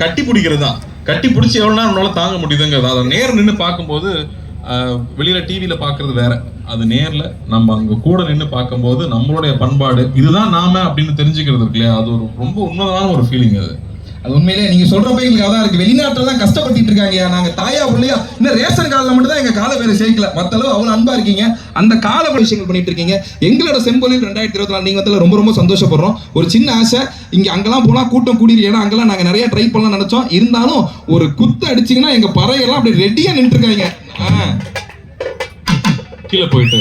கட்டி பிடிக்கிறது தான் கட்டி பிடிச்சி எவ்வளோ நேரம் நம்மளால தாங்க முடியுதுங்கிறது அதை நேர் நின்று பார்க்கும்போது வெளியில டிவியில பார்க்கிறது வேற. அது நேர்ல நம்ம அங்க கூட நின்று பார்க்கும்போது நம்மளுடைய பண்பாடு இதுதான் நாம அப்படின்னு தெரிஞ்சுக்கிறது இருக்கு இல்லையா அது ஒரு ரொம்ப உன்னதமான ஒரு ஃபீலிங் அது. அது உண்மையிலே நீங்க சொல்றப்ப எங்களுக்கு அதான் இருக்கு. வெளிநாட்டுல தான் கஷ்டப்பட்டுட்டு இருக்காங்க நாங்க தாயா உள்ளையா இன்னும் ரேஷன் கார்டுல மட்டும் தான் எங்க கால பேரை சேர்க்கல மத்த அளவு அவ்வளவு அன்பா இருக்கீங்க. அந்த கால விஷயங்கள் பண்ணிட்டு இருக்கீங்க. எங்களோட செம்பொழில் ரெண்டாயிரத்தி இருபத்தி நாலு நீங்க வந்து ரொம்ப ரொம்ப சந்தோஷப்படுறோம். ஒரு சின்ன ஆசை. இங்க அங்கெல்லாம் போனா கூட்டம் கூடிரு ஏன்னா அங்கெல்லாம் நாங்க நிறைய ட்ரை பண்ணலாம் நினைச்சோம். இருந்தாலும் ஒரு குத்து அடிச்சீங்கன்னா எங்க பறையெல்லாம் அப்படி ரெடியா நின்று இருக்காங்க. கீழே போயிட்டு.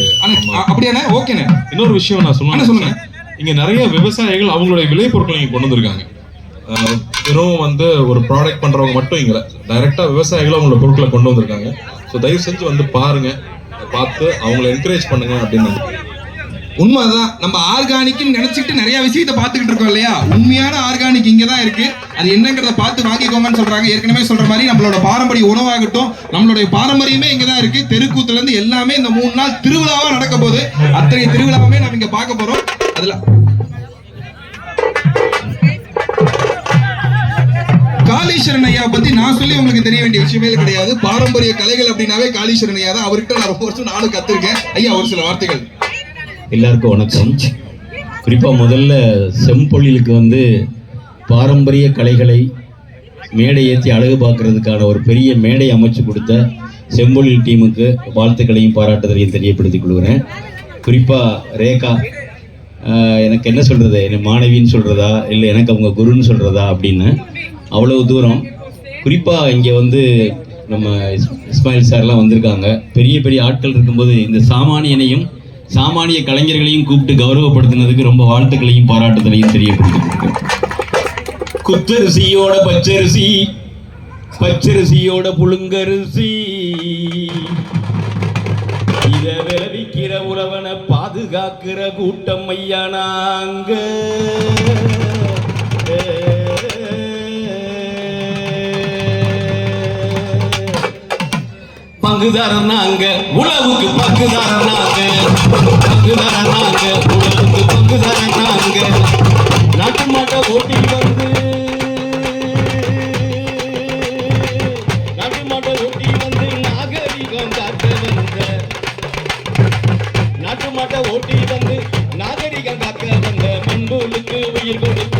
அப்படியாண்ணே? ஓகேண்ணே. இன்னொரு விஷயம் நான் சொல்லணும் சொல்லுங்க. இங்க நிறைய விவசாயிகள் அவங்களுடைய விளைபொருட்களை இங்க கொண்டு வந்திருக்காங்க. வெறும் வந்து ஒரு ப்ராடக்ட் பண்றவங்க மட்டும் இங்கே டைரக்டா விவசாயிகளும் அவங்களோட பொருட்களை கொண்டு வந்திருக்காங்க. ஸோ தயவு செஞ்சு வந்து பாருங்க. பார்த்து அவங்கள என்கரேஜ் பண்ணுங்க அப்படின்னு உண்மைதான். நம்ம ஆர்கானிக்னு நினைச்சிட்டு நிறைய விஷயத்தை பார்த்துக்கிட்டு இருக்கோம் இல்லையா? உண்மையான ஆர்கானிக் இங்கே தான் இருக்கு. அது என்னங்கிறத பார்த்து வாங்கிக்கோங்கன்னு சொல்றாங்க. ஏற்கனவே சொல்ற மாதிரி நம்மளோட பாரம்பரிய உணவாகட்டும் நம்மளுடைய பாரம்பரியமே இங்கே தான் இருக்கு. தெருக்கூத்துல இருந்து எல்லாமே இந்த மூணு நாள் திருவிழாவா நடக்க போகுது. அத்தனை திருவிழாவுமே நம்ம இங்க பார்க்க போறோம். அதுல காளீஸ்வரன் ஐயா பத்தி நான் சொல்லி உங்களுக்கு தெரிய வேண்டிய விஷயமே கிடையாது. பாரம்பரிய கலைகள் அப்படின்னாவே காளீஸ்வரன் ஐயா தான். அவர்கிட்ட நான் ரொம்ப வருஷம் நானும் கத்துருக்கேன். ஐயா ஒரு சில வார்த்தைகள். எல்லாருக்கும் வணக்கம். குறிப்பாக முதல்ல செம்பொழிலுக்கு வந்து பாரம்பரிய கலைகளை மேடை ஏற்றி அழகு பார்க்கறதுக்கான ஒரு பெரிய மேடை அமைச்சு கொடுத்த செம்பொழில் டீமுக்கு வாழ்த்துக்களையும் பாராட்டுதலையும் தெரியப்படுத்திக் கொள்கிறேன். குறிப்பாக ரேகா எனக்கு என்ன சொல்கிறது என்னை மாணவின்னு சொல்கிறதா இல்லை எனக்கு அவங்க குருன்னு சொல்கிறதா அப்படின்னு. அவ்வளோ தூரம். குறிப்பாக இங்கே வந்து நம்ம இஸ்மாயில் சார்லாம் வந்திருக்காங்க. பெரிய பெரிய ஆட்கள் இருக்கும்போது இந்த சாமானியனையும் சாமானிய கலைஞர்களையும் கூப்பிட்டு கௌரவப்படுத்தினதுக்கு ரொம்ப வாழ்த்துக்களையும் பாராட்டுதலையும் தெரியப்படுத்திருக்கு குத்தரிசியோட பச்சரிசி பச்சரிசியோட புழுங்கரிசி. இத விளைவிக்கிற உறவனை பாதுகாக்கிற கூட்டம் ஐயா நாங்க. பங்குதாரர் நாங்க உழவுக்கு பங்குதாரர் நாங்க. பங்குதாரர் நாங்க உழவுக்கு பங்குதாரர் நாங்க. நாட்டு மாட்ட ஓட்டி வந்து. நாட்டு மாட்டை ஓட்டி வந்து நாகரிகம் காக்க வந்த. நாட்டு மாட்ட ஓட்டி வந்து நாகரிகம் காக்க வந்த. மண்புலுக்கு உயிர் கொடுத்த